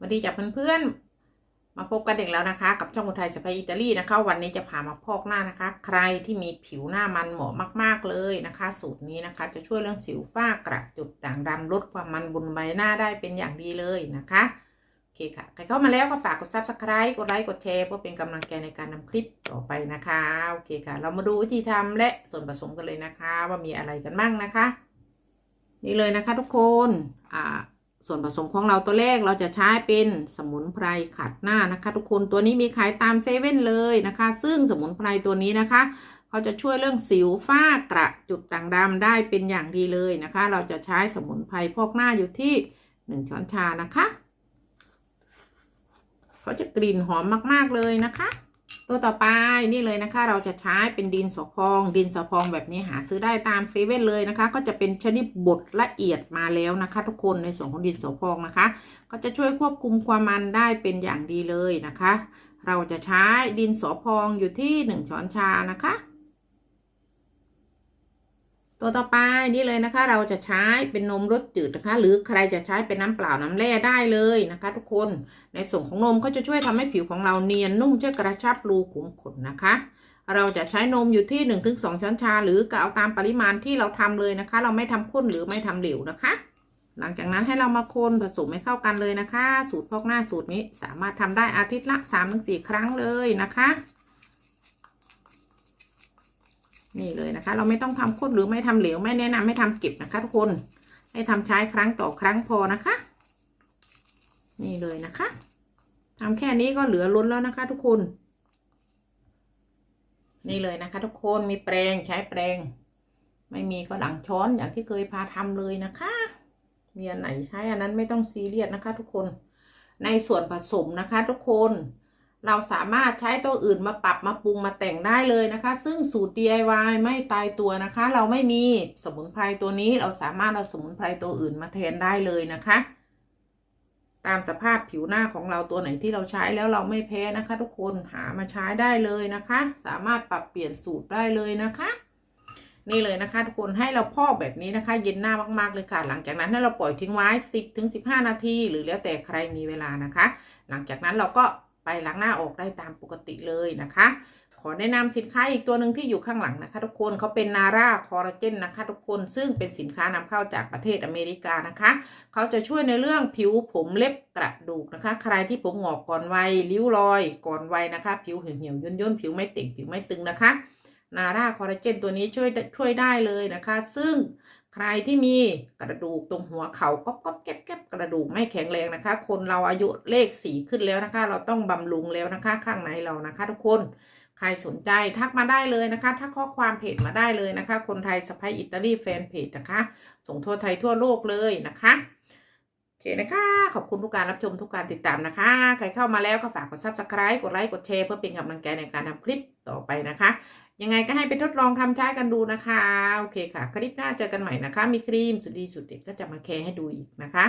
วัสดีจากเพื่อนๆ มาพบกันอีกแล้วนะคะ กับช่องอุทัยสไปอิตาลีนะคะ วันนี้จะพามาพอกหน้านะคะ ใครที่มีผิวหน้ามันเหมาะมาก ๆเลยนะคะ สูตรนี้นะคะ จะช่วยเรื่องสิวฝ้ากระจุดด่างดำลดความมันบนใบหน้าได้เป็นอย่างดีเลยนะคะโอเคค่ะ ใครเข้ามาแล้วก็ฝากกด subscribe กดไลค์กดแชร์เพื่อเป็นกำลังใจในการนำคลิปต่อไปนะคะโอเคค่ะ เรามาดูวิธีทำและส่วนผสมกันเลยนะคะ ว่ามีอะไรกันบ้างนะคะ นี่เลยนะคะ ทุกคนอ่า ส่วนผสมของเราตัวแรกเราจะใช้เป็นสมุนไพรขัดหน้านะคะ ทุกคนตัวนี้มีขายตามเซเว่นเลยนะคะ ซึ่งสมุนไพรตัวนี้นะคะเขาจะช่วยเรื่องสิวฝ้ากระจุดด่างดำได้เป็นอย่างดีเลยนะคะ เราจะใช้สมุนไพรพอกหน้าอยู่ที่หนึ่งช้อนชานะคะเขาจะกลิ่นหอมมากๆเลยนะคะ ตัวต่อไปนี่เลยนะคะ เราจะใช้เป็นดินสอพอง ดินสอพองแบบนี้หาซื้อได้ตามเซเว่นเลยนะคะ ก็จะเป็นชนิดบดละเอียดมาแล้วนะคะ ทุกคนในส่วนของดินสอพองนะคะ ก็จะช่วยควบคุมความมันได้เป็นอย่างดีเลยนะคะ เราจะใช้ดินสอพองอยู่ที่หนึ่งช้อนชานะคะ ตัวต่อไปนี่เลยนะคะ เราจะใช้เป็นนมรสจืดนะคะ หรือใครจะใช้เป็นน้ำเปล่าน้ำแร่ได้เลยนะคะ ทุกคนในส่วนของนมก็จะช่วยทำให้ผิวของเราเนียนนุ่มช่วยกระชับรูขุมขนนะคะ เราจะใช้นมอยู่ที่1นถึงสช้อนชา หรือก็เอาตามปริมาณที่เราทำเลยนะคะ เราไม่ทำข้นหรือไม่ทำเหลวนะคะ หลังจากนั้นให้เรามาคนผสมให้เข้ากันเลยนะคะ สูตรพอกหน้าสูตรนี้สามารถทำได้อาทิตย์ละ3-4 ครั้งเลยนะคะ นี่เลยนะคะ เราไม่ต้องทำข้นหรือไม่ทำเหลวไม่แนะนำให้ทำเก็บนะคะทุกคนให้ทำใช้ครั้งต่อครั้งพอนะคะ นี่เลยนะคะทำแค่นี้ก็เหลือล้นแล้วนะคะ ทุกคน นี่เลยนะคะ ทุกคนมีแปรงใช้แปรง ไม่มีก็หลังช้อนอย่างที่เคยพาทำเลยนะคะมีอันไหนใช้อันนั้นไม่ต้องซีเรียสนะคะ ทุกคนในส่วนผสมนะคะ ทุกคน เราสามารถใช้ตัวอื่นมาปรับมาปรุงมาแต่งได้เลยนะคะ ซึ่งสูตร DIY ไม่ตายตัวนะคะ เราไม่มีสมุนไพรตัวนี้เราสามารถเอาสมุนไพรตัวอื่นมาแทนได้เลยนะคะ ตามสภาพผิวหน้าของเราตัวไหนที่เราใช้แล้วเราไม่แพ้นะคะ ทุกคนหามาใช้ได้เลยนะคะ สามารถปรับเปลี่ยนสูตรได้เลยนะคะนี่เลยนะคะ ทุกคนให้เราพอกแบบนี้นะคะ เย็นหน้ามากๆเลยค่ะ หลังจากนั้นให้เราปล่อยทิ้งไว้ 10ถึง15 นาที หรือแล้วแต่ใครมีเวลานะคะ หลังจากนั้นเราก็ ไปล้างหน้าออกได้ตามปกติเลยนะคะ ขอแนะนำสินค้าอีกตัวหนึ่งที่อยู่ข้างหลังนะคะ ทุกคนเขาเป็นนาร่าคอลลาเจนนะคะ ทุกคนซึ่งเป็นสินค้านำเข้าจากประเทศอเมริกานะคะเขาจะช่วยในเรื่องผิวผมเล็บกระดูกนะคะ ใครที่ผมหงอกก่อนวัยริ้วรอย ก่อนวัยนะคะ ผิวเหี่ยวเหี่ยวย่นย่นๆผิวไม่เต่งผิวไม่ตึงนะคะนาร่าคอลลาเจนตัวนี้ช่วยช่วยได้เลยนะคะ ซึ่ง ใครที่มีกระดูกตรงหัวเขาก็ก็แก็บแก็บกระดูกไม่แข็งแรงนะคะ คนเราอายุเลขสีขึ้นแล้วนะคะ เราต้องบำรุงแล้วนะคะ ข้างในเรานะคะ ทุกคนใครสนใจทักมาได้เลยนะคะทักข้อความเพจมาได้เลยนะคะ คนไทยสไปอิตาลีแฟนเพจนะคะ ส่งทั่วไทยทั่วโลกเลยนะคะโอเคนะคะ ขอบคุณทุกการรับชมทุกการติดตามนะคะ ใครเข้ามาแล้วก็ฝากกด subscribe กดไลค์ กดแชร์เพื่อเป็นกำลังใจในการทำคลิป ต่อไปนะคะ ยังไงก็ให้ไปทดลองทำใช้กันดูนะคะ โอเคค่ะ คลิปหน้าเจอกันใหม่นะคะ มีครีมสุดดีสุดเด็ดก็จะมาแคร์ให้ดูอีกนะคะ